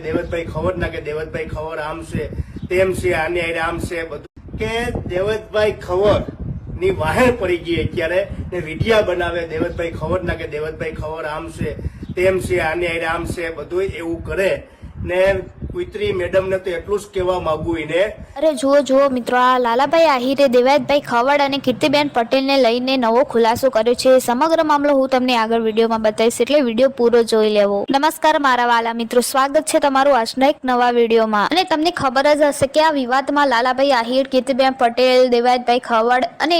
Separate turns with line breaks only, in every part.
દેવતભાઈ ખબર ના કે દેવતભાઈ ખબર આમ છે, તેમ છે આની હારે આમ છે, બધું. કે દેવતભાઈ ખબરની વાહેર પડી ગઈ અત્યારે ને વિડિયા બનાવે, દેવતભાઈ ખબર ના કે દેવતભાઈ ખબર આમ છે, તેમ છે આની હારે આમ છે બધું એવું કરે ને કુતરી મેડમને તો એટલું જ કહેવા માંગુ એને.
અરે જુઓ જુઓ મિત્રો, આ લાલાભાઈ આહિરે, દેવાયતભાઈ ખવડ અને કીર્તિબેન પટેલને લઈને નવો ખુલાસો કર્યો છે. સમગ્ર મામલો હું તમને આગળ વિડીયોમાં બતાવીશ, એટલે વીડિયો પૂરો જોઈ લેવો. નમસ્કાર મારા વાલા મિત્રો, સ્વાગત છે તમારું આજના એક નવા વિડીયોમાં. અને તમને ખબર જ હશે કે આ વિવાદમાં લાલાભાઈ આહિર, કીર્તિબેન પટેલ, દેવાયતભાઈ ખવડ અને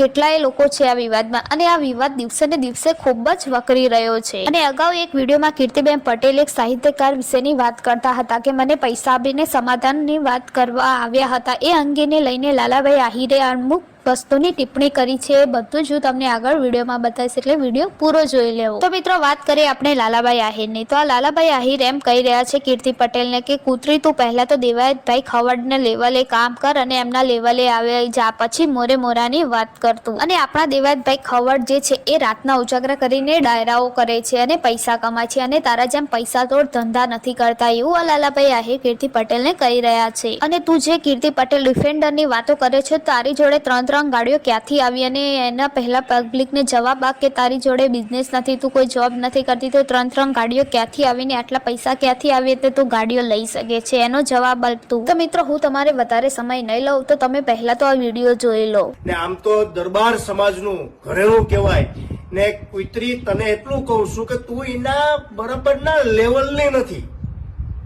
કેટલાય લોકો છે આ વિવાદમાં. અને આ વિવાદ દિવસે ને દિવસે ખૂબ જ વકરી રહ્યો છે. અને અગાઉ એક વિડીયોમાં કીર્તિબેન પટેલ એક સાહિત્યકાર વિશેની વાત કરતા હતા કે મને પૈસા આપીને સમાધાનની વાત કરવા આવ્યા હતા. એ અંગેને લઈને લાલાભાઈ આહિરે અમુક વસ્તુની ટિપ્પણી કરી છે બધું જ હું તમને આગળ વિડીયોમાં બતાવીશ, એટલે વીડિયો પૂરો જોઈ લેવો. તો મિત્રો, વાત કરીએ આપણે લાલાભાઈ આહિરની. તો આ લાલાભાઈ આહિર એમ કહી રહ્યા છે કીર્તિ પટેલને કે, કૂતરી, તું પહેલા તો દેવાયતભાઈ ખવડને લેવલે કામ કર અને એમના લેવલે આવે, જા પછી મોરે મોરાની વાત કરતું અને આપણા દેવાયતભાઈ ખવડ જે છે, એ રાતના ઉજાગરા કરીને ડાયરાઓ કરે છે અને પૈસા કમાય છે અને તારા જેમ પૈસા તોડ ધંધા નથી કરતા, એવું આ લાલાભાઈ આહિર કીર્તિ પટેલને કહી રહ્યા છે. અને તું જે કીર્તિ પટેલ ડિફેન્ડરની વાતો કરે છે, તારી જોડે ત્રણ ત્રણ ગાડીઓ ક્યાંથી આવી અને એના પહેલા પબ્લિકને જવાબ આ કે તારી જોડે બિઝનેસ નથી, તું કોઈ જોબ નથી કરતી, તો ત્રણ ત્રણ ગાડીઓ ક્યાંથી આવીને આટલા પૈસા ક્યાંથી આવી તે તું ગાડીઓ લઈ શકે છે? એનો જવાબ આપતું તો. મિત્રો, હું તમારે વધારે સમય નહીં લઉં, તો તમે પહેલા તો આ વીડિયો જોઈ લો.
ને આમ તો દરબાર સમાજનું ઘરેણું કહેવાય. ને કુતરી તને એટલું કહું છું કે તું એના બરાબરના લેવલની નથી.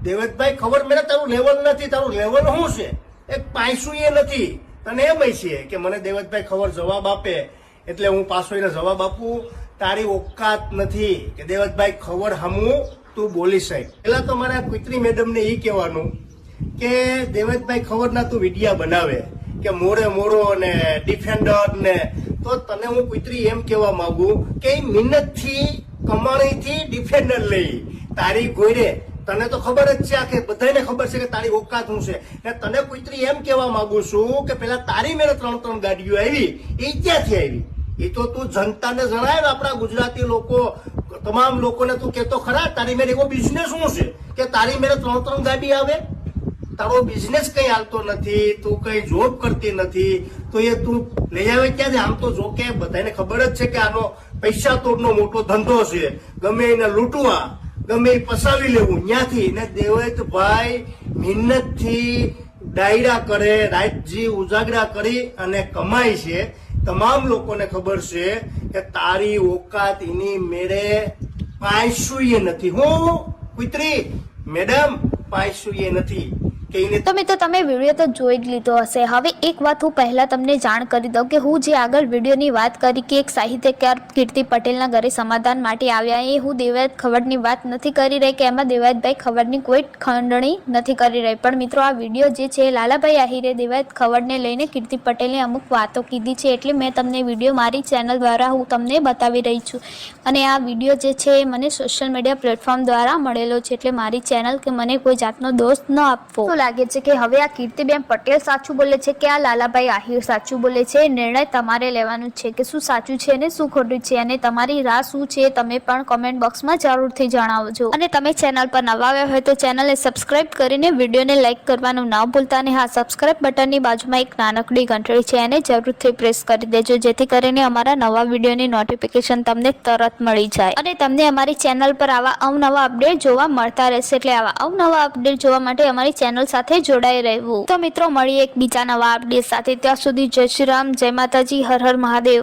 દેવતભાઈ ખબર મને તારું લેવલ નથી, તારું લેવલ શું છે? એક પાયસું એ નથી. તને એમ છે કે મને દેવતભાઈ ખબર જવાબ આપે, એટલે હું પાછો એને જવાબ આપું, તારી ઓકાત નથી કે દેવતભાઈ ખબર હમું, તું બોલી શક પેલા તો મારા કુતરી મેડમને એ કહેવાનું કે દેવતભાઈ ખબર ના તું વિડિયા બનાવે, કે મોરે મોરો ને ડિફેન્ડર ને, તો તને હું કુતરી એમ કહેવા માંગુ કે મહેનતથી કમાણી થી ડિફેન્ડર લઈ, તારી ગોયરે તને તો ખબર જ છે કે બધાને ખબર છે કે તારી ઓકાત શું છે. ને તને કોઈતરી એમ કહેવા માંગુ છું કે પેલા તારી મેળે ત્રણ ત્રણ ગાડીઓ આવી, એ ક્યાંથી આવી? એ તો તું જનતાને જણાય આપણા ગુજરાતી લોકો, તમામ લોકોને તું કહેતો ખરા, તારી મેળે એવો બિઝનેસ શું છે? કે તારી મેળે ત્રણ ત્રણ ગાડી આવે? તારો બિઝનેસ કઈ હાલતો નથી, તું કઈ જોબ કરતી નથી, તો એ તું લઈ આવે ક્યાં આમ તો જો કે બધાને ખબર જ છે કે આનો પૈસા તોડનો મોટો ધંધો છે. ગમે એને લૂંટવા ગમે એ પસાવી લેવું. ત્યાંથી ને દેવેતભાઈ મહેનતથી ડાયરા કરે, રાતજી ઉજાગરા કરી અને કમાય છે. તમામ લોકોને ખબર છે કે તારી ઓકાત એની મેળે પાયસુએ નથી. હું કુતરી, મેડમ પાયસુએ નથી. કે એને
તો મિત્રો, તમે વીડિયો તો જોઈ જ લીધો હશે. હવે એક વાત હું પહેલા તમને જાણ કરી દઉં કે હું જે આગળ વિડીયોની વાત કરી કે એક સાહિત્યકાર કીર્તિ પટેલના ઘરે સમાધાન માટે આવ્યા એ હું દેવાયત ખવડની વાત નથી કરી રહી કે એમાં દેવાયતભાઈ ખવડની કોઈ ખંડણી નથી કરી રહી. પણ મિત્રો, આ વીડિયો જે છે, લાલાભાઈ આહિરે દેવાયત ખવડને લઈને કીર્તિ પટેલે અમુક વાતો કીધી છે એટલે મેં તમને વીડિયો મારી ચેનલ દ્વારા હું તમને બતાવી રહી છું. અને આ વીડિયો જે છે, એ મને સોશિયલ મીડિયા પ્લેટફોર્મ દ્વારા મળેલો છે એટલે મારી ચેનલ કે મને કોઈ જાતનો દોષ ન આપવો. લાગે છે કે હવે આ કીર્તિબેન પટેલ સાચું બોલે છે કે આ લાલાભાઈ આહિર સાચું બોલે છે? નિર્ણય તમારે લેવાનું છે કે શું સાચું છે અને શું ખોટું છે? અને તમારી રાહ શું છે તમે પણ કોમેન્ટ બોક્સમાં જરૂરથી જણાવજો. અને તમે ચેનલ પર નવા આવ્યા હોય તો ચેનલને સબસ્ક્રાઇબ કરીને વિડીયોને લાઇક કરવાનું ના ભૂલતા અને હા સબસ્ક્રાઇબ બટનની બાજુમાં એક નાનકડી ઘંટડી છે એને જરૂરથી પ્રેસ કરી દેજો, જેથી કરીને અમારા નવા વિડીયોની નોટિફિકેશન તમને તરત મળી જાય. અને તમને અમારી ચેનલ પર આવા અવનવા અપડેટ જોવા મળતા રહેશે. એટલે આવા અવનવા અપડેટ જોવા માટે અમારી ચેનલ સાથે જોડાઈ રહેવું. તો મિત્રો, મળીએ એક બીજા નવા અપડેટ સાથે. ત્યાં સુધી જય શ્રી રામ, જય માતાજી, હર હર મહાદેવ.